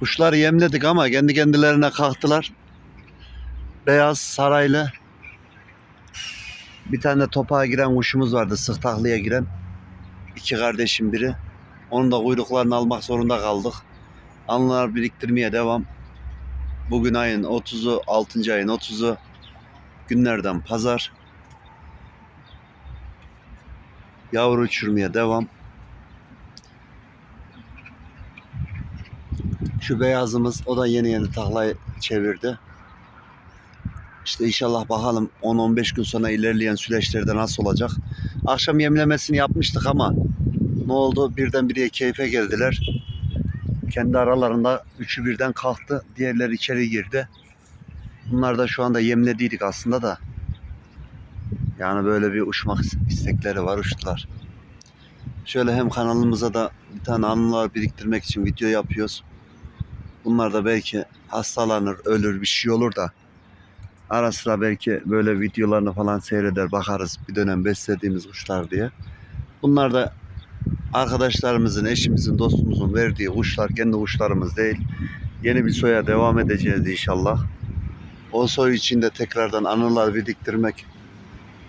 Kuşları yemledik ama kendi kendilerine kalktılar. Beyaz saraylı bir tane de topağa giren kuşumuz vardı. Sıhtaklıya giren. İki kardeşim biri. Onun da kuyruklarını almak zorunda kaldık. Anılar biriktirmeye devam. Bugün ayın 30'u, 6. ayın 30'u. Günlerden pazar. Yavru uçurmaya devam. Şu beyazımız o da yeni yeni taklayı çevirdi. İşte inşallah bakalım 10-15 gün sonra ilerleyen süreçlerde nasıl olacak. Akşam yemlemesini yapmıştık ama ne oldu? Birdenbire keyfe geldiler. Kendi aralarında üçü birden kalktı. Diğerleri içeri girdi. Bunlar da şu anda yemlediydik aslında da. Yani böyle bir uçmak istekleri var. Uçtular. Şöyle hem kanalımıza da bir tane anılar biriktirmek için video yapıyoruz. Bunlar da belki hastalanır, ölür bir şey olur da ara sıra belki böyle videolarını falan seyreder bakarız bir dönem beslediğimiz kuşlar diye. Bunlar da arkadaşlarımızın, eşimizin, dostumuzun verdiği kuşlar kendi kuşlarımız değil. Yeni bir soya devam edeceğiz inşallah. O soy için de tekrardan anılar biriktirmek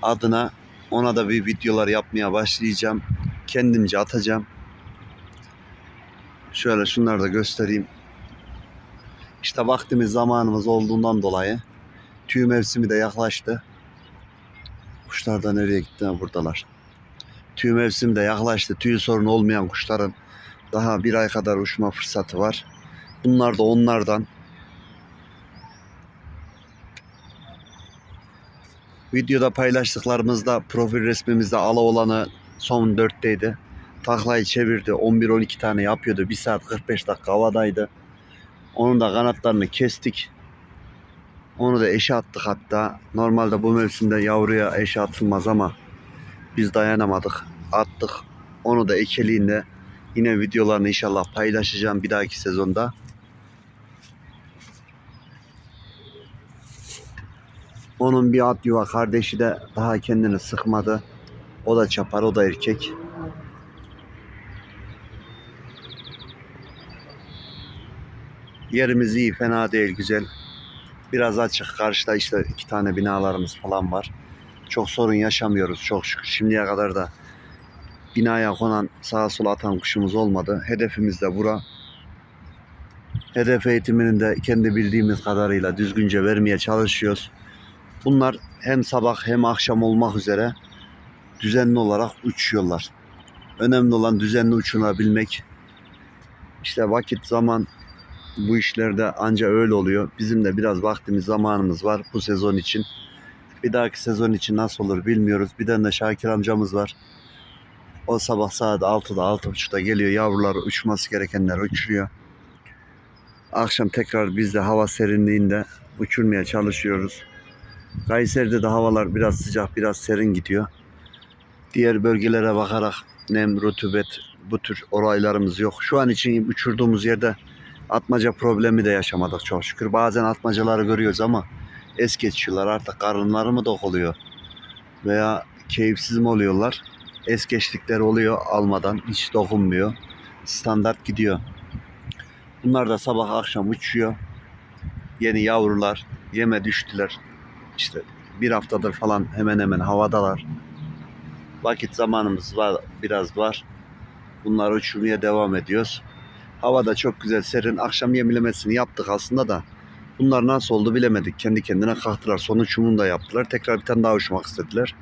adına ona da bir videolar yapmaya başlayacağım. Kendimce atacağım. Şöyle şunları da göstereyim. İşte vaktimiz zamanımız olduğundan dolayı tüy mevsimi de yaklaştı. Kuşlar da nereye gitti? Ha, buradalar. Tüy mevsimi de yaklaştı. Tüy sorunu olmayan kuşların daha bir ay kadar uçma fırsatı var. Bunlar da onlardan. Videoda paylaştıklarımızda profil resmimizde ala olanı son dörtteydi. Taklayı çevirdi. 11-12 tane yapıyordu. 1 saat 45 dakika havadaydı. Onun da kanatlarını kestik. Onu da eşe attık hatta. Normalde bu mevsimde yavruya eşe atılmaz ama biz dayanamadık. Attık. Onu da ekeliğinde yine videolarını inşallah paylaşacağım bir dahaki sezonda. Onun bir at yuva kardeşi de daha kendini sıkmadı. O da çapar, o da erkek. Yerimiz iyi, fena değil, güzel. Biraz açık. Karşıda işte iki tane binalarımız falan var. Çok sorun yaşamıyoruz çok şükür. Şimdiye kadar da binaya konan sağa sola atan kuşumuz olmadı. Hedefimiz de bura. Hedef eğitimini de kendi bildiğimiz kadarıyla düzgünce vermeye çalışıyoruz. Bunlar hem sabah hem akşam olmak üzere düzenli olarak uçuyorlar. Önemli olan düzenli uçunabilmek. İşte vakit, zaman bu işlerde anca öyle oluyor. Bizim de biraz vaktimiz, zamanımız var bu sezon için. Bir dahaki sezon için nasıl olur bilmiyoruz. Bir tane de Şakir amcamız var. O sabah saat 6'da 6.30'da geliyor. Yavrular uçması gerekenler uçuruyor. Akşam tekrar biz de hava serinliğinde uçurmaya çalışıyoruz. Kayseri'de de havalar biraz sıcak, biraz serin gidiyor. Diğer bölgelere bakarak nem, rutubet bu tür olaylarımız yok. Şu an için uçurduğumuz yerde atmaca problemi de yaşamadık çok şükür. Bazen atmacaları görüyoruz ama es geçiyorlar. Artık karınları mı dokuluyor veya keyifsiz mi oluyorlar? Es geçtikleri oluyor almadan hiç dokunmuyor. Standart gidiyor. Bunlar da sabah akşam uçuyor. Yeni yavrular yeme düştüler. İşte bir haftadır falan hemen hemen havadalar. Vakit zamanımız var, biraz var. Bunları uçurmaya devam ediyoruz. Hava da çok güzel serin. Akşam yemlemesini yaptık aslında da. Bunlar nasıl oldu bilemedik. Kendi kendine kalktılar. Son uçumunu da yaptılar. Tekrar bir tane daha uçmak istediler.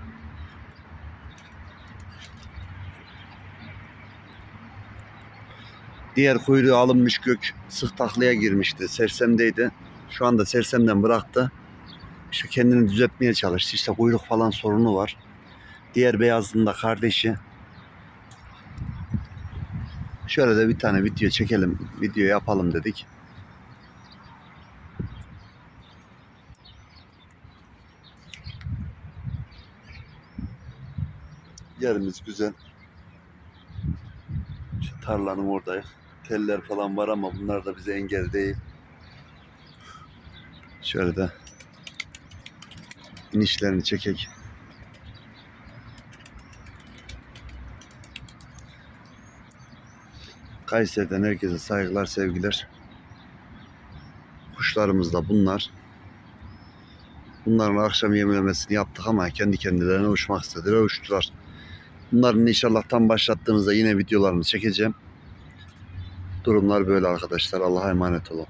Diğer kuyruğu alınmış gök sık taklaya girmişti. Sersemdeydi. Şu anda sersemden bıraktı. İşte kendini düzeltmeye çalıştı. İşte kuyruk falan sorunu var. Diğer beyazın da kardeşi. Şöyle de bir tane video çekelim. Video yapalım dedik. Yerimiz güzel. Şu tarlanın oradayız. Teller falan var ama bunlar da bize engel değil. Şöyle de inişlerini çekek. Kayseri'den herkese saygılar, sevgiler. kuşlarımız da bunlar. Bunların akşam yemlemesini yaptık ama kendi kendilerine uçmak istediler, uçtular. Bunların inşallah tam başlattığımızda yine videolarını çekeceğim. Durumlar böyle arkadaşlar. Allah'a emanet olun.